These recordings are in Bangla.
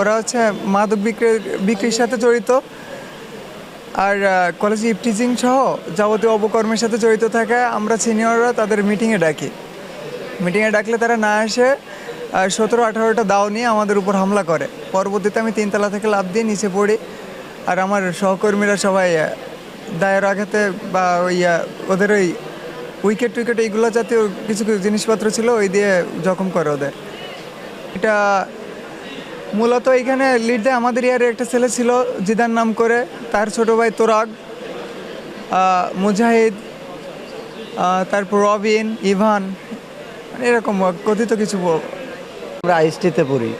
ওরা হচ্ছে মাদক বিক্রি, বিক্রির সাথে জড়িত। আর কলেজে ইপটিজিং সহ যাবতীয় অপকর্মের সাথে জড়িত থাকে। আমরা সিনিয়ররা তাদের মিটিংয়ে ডাকি। মিটিংয়ে ডাকলে তারা না এসে সতেরো আঠারোটা দাও নিয়ে আমাদের উপর হামলা করে। পরবর্তীতে আমি তিনতলা থেকে লাভ দিয়ে নিচে পড়ি। আর আমার সহকর্মীরা সবাই দায়ের আঘাতে বা ওই ওদের ওই উইকেট টুইকেট এইগুলো জাতীয় কিছু জিনিসপত্র ছিল, ওই দিয়ে জখম করে ওদের। এটা মূলত এখানে লিড দেয় আমাদের ইয়ারে একটা ছেলে ছিল জিদান নাম করে তার ছোট ভাই তোরাগ মুজাহিদ তারপর রবিন, ইভান মানে এরকম কথিত কিছু আমরা আইএসটিতে পড়ি।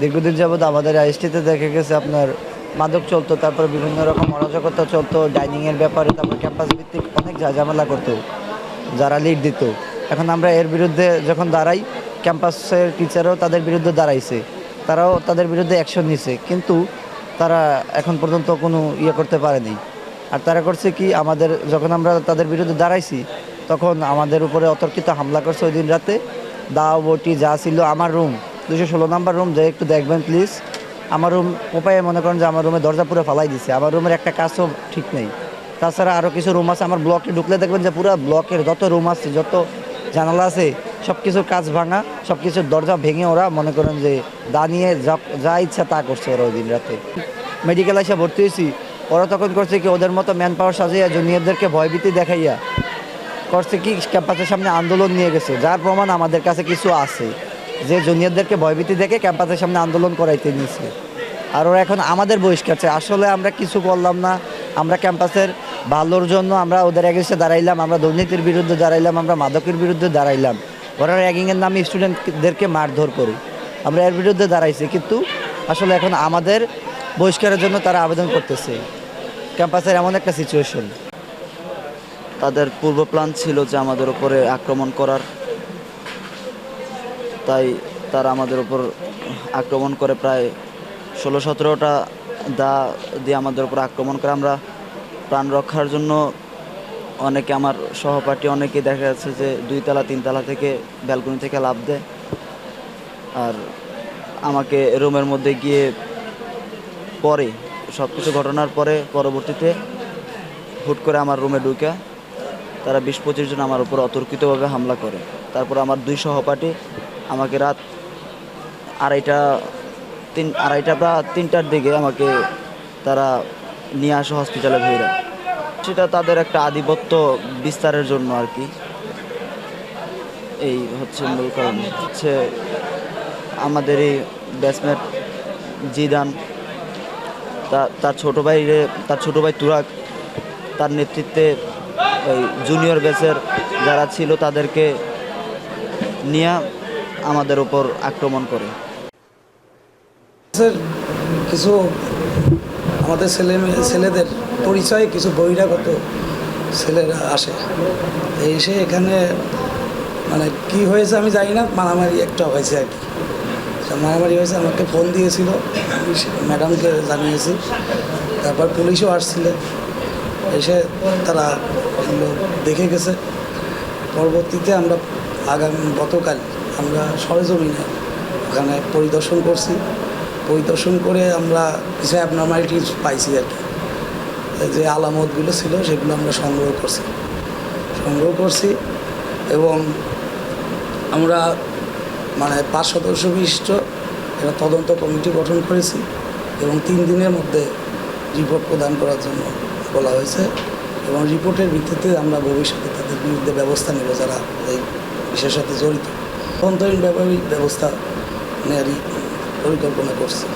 দীর্ঘদিন যাবৎ আমাদের আইএসটিতে দেখা গেছে আপনার মাদক চলতো, তারপর বিভিন্ন রকম অরাজকতা চলতো, ডাইনিংয়ের ব্যাপারে, তারপর ক্যাম্পাস ভিত্তিক অনেক ঝা- ঝামেলা করতো, যারা লিড দিত। এখন আমরা এর বিরুদ্ধে যখন দাঁড়াই, ক্যাম্পাসের টিচারও তাদের বিরুদ্ধে দাঁড়াইছে। তারাও তাদের বিরুদ্ধে অ্যাকশন নিছে। কিন্তু তারা এখন পর্যন্ত কোনো ইয়ে করতে পারেনি। আর তারা করছে কি, আমাদের যখন আমরা তাদের বিরুদ্ধে দাঁড়াইছি, তখন আমাদের উপরে অতর্কিত হামলা করছে ওই দিন রাতে। দাও, বটি, যা ছিল, আমার রুম দুশো ষোলো নাম্বার রুম যে একটু দেখবেন প্লিজ আমার রুম উপায়ে মনে করেন যে আমার রুমে দরজা পুরো ফালাই দিছে। আমার রুমের একটা কাজও ঠিক নেই। তাছাড়া আরও কিছু রুম আছে, আমার ব্লকে ঢুকলে দেখবেন যে পুরো ব্লকের যত রুম আছে, যত জানালা আছে সব কিছুর কাজ ভাঙা সব কিছুর দরজা ভেঙে ওরা মনে করেন যে দা নিয়ে যা- ইচ্ছা তা করছে ওরা ওই দিন রাতে। মেডিকেল এসে ভর্তি হয়েছি। ওরা তখন করছে কি, ওদের মতো ম্যান পাওয়ার সাজিয়ে জুনিয়রদেরকে ভয়ভীতি দেখাইয়া করছে কি ক্যাম্পাসের সামনে আন্দোলন নিয়ে গেছে। যার প্রমাণ আমাদের কাছে কিছু আছে। যে জুনিয়রদেরকে ভয়ভীতি দেখে ক্যাম্পাসের সামনে আন্দোলন করাইতে নিয়েছে। আর ওরা এখন আমাদের বহিষ্কারছে আসলে আমরা কিছু করলাম না। আমরা ক্যাম্পাসের ভালোর জন্য আমরা ওদের এগেন্সে দাঁড়াইলাম। আমরা দুর্নীতির বিরুদ্ধে দাঁড়াইলাম। আমরা মাদকের বিরুদ্ধে দাঁড়াইলাম। ওরা র্যাগিংয়ের নামে স্টুডেন্টদেরকে মারধর করি। আমরা এর বিরুদ্ধে দাঁড়াইছি, কিন্তু আসলে এখন আমাদের বহিষ্কারের জন্য তারা আবেদন করতেছে। ক্যাম্পাসের এমন একটা সিচুয়েশন তাদের পূর্ব প্ল্যান ছিল যে আমাদের উপরে আক্রমণ করার। তাই তারা আমাদের উপর আক্রমণ করে প্রায় ষোলো সতেরোটা দা দিয়ে আমাদের উপর আক্রমণ করে আমরা প্রাণ রক্ষার জন্য অনেকে আমার সহপাঠী, অনেকে দেখা যাচ্ছে যে দুইতলা, তিনতলা থেকে ব্যালকনি থেকে লাভ দেয়। আর আমাকে রুমের মধ্যে গিয়ে পরে সব কিছু ঘটনার পরে, পরবর্তীতে হুট করে আমার রুমে ঢুকে তারা বিশ পঁচিশ জন আমার উপর অতর্কিতভাবে হামলা করে। তারপর আমার দুই সহপাঠী আমাকে রাত আড়াইটা, তিন, আড়াইটা বা তিনটার দিকে আমাকে তারা নিয়ে আসে হসপিটালে ধরে সেটা তাদের একটা আধিপত্য বিস্তারের জন্য আর কি। এই হচ্ছে মূল কারণ। হচ্ছে আমাদের এই ব্যাটসম্যান জিদান তার ছোট ভাই তার ছোট ভাই তুরাক তার নেতৃত্বে ওই জুনিয়র ব্যাচের যারা ছিল তাদেরকে নিয়ে আমাদের উপর আক্রমণ করে। কিছু আমাদের ছেলে, ছেলেদের পরিচয়ে কিছু বহিরাগত ছেলেরা আসে। এসে এখানে মানে কি হয়েছে আমি জানি না, মারামারি একটা হয়েছে আর কি। মারামারি হয়েছে, আমাকে ফোন দিয়েছিল ম্যাডামকে জানিয়েছি। তারপর পুলিশও আসছিল। এসে তারা দেখে গেছে। পরবর্তীতে আমরা আগামী, গতকাল আমরা সরেজমিনে ওখানে পরিদর্শন করছি। পরিদর্শন করে আমরা কিছু অ্যাবনর্মালিটিস পাইছি আর কি। যে আলামতগুলো ছিল সেগুলো আমরা সংগ্রহ করছি। সংগ্রহ করছি এবং আমরা মানে পাঁচ সদস্য বিশিষ্ট একটা তদন্ত কমিটি গঠন করেছি এবং তিন দিনের মধ্যে রিপোর্ট প্রদান করার জন্য বলা হয়েছে এবং রিপোর্টের ভিত্তিতে আমরা ভবিষ্যতে তাদের বিরুদ্ধে ব্যবস্থা নেব যারা এই বিষয়ের সাথে জড়িত। অভ্যন্তরীণ ব্যবহারিক ব্যবস্থা নেওয়ারই পরিকল্পনা করছি।